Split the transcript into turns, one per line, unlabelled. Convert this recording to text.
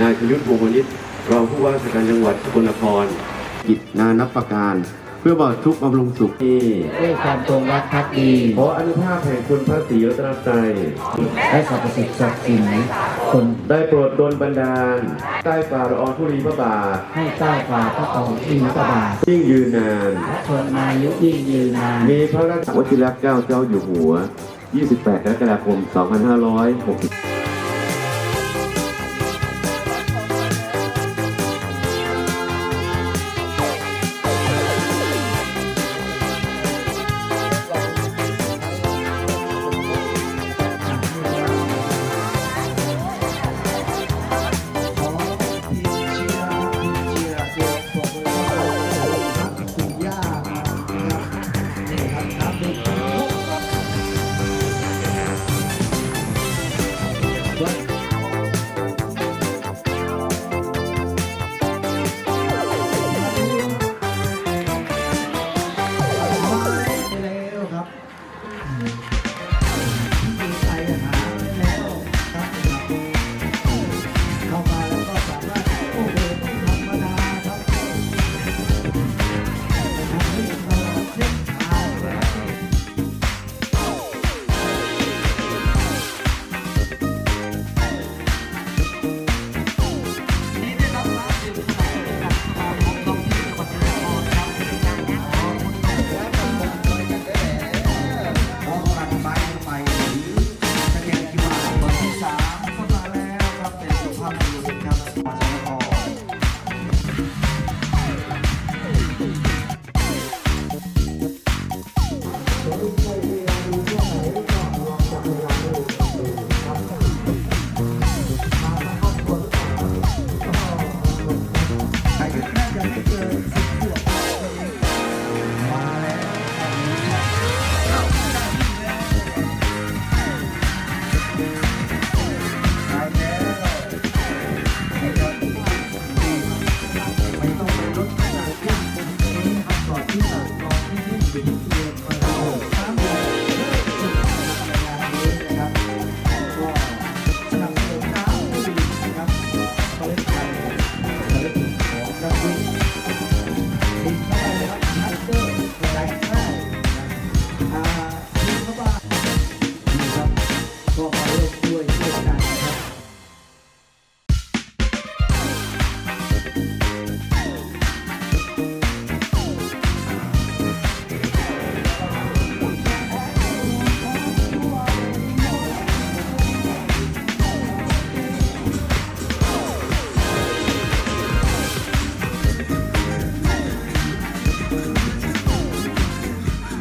นายชยุทธวงศ์วณิชรองผู้ว่าราชการจังหวัดสกลนคร กิจนานับประการ เพื่อบำทุกข์บำรุงสุขที่
ด้วยความจงรักภักดี
ขออนุภาพแห่งคุณพระศรีรัตนตรัย
และสรรพสิ่งศักดิ์สิทธิ์คน
ได้โปรดดลบันดาล ใต้ฝ่าละอองธุลีพระบาท
ให้ใต้ฝ่าพระองค์ที่พระบาท
ยิ่งยืนนาน
และชนอายุยิ่งยืนนาน
มีพระราชวชิรเกล้าเจ้าอยู่หัว 28 กรกฎาคม 2560 Thank you.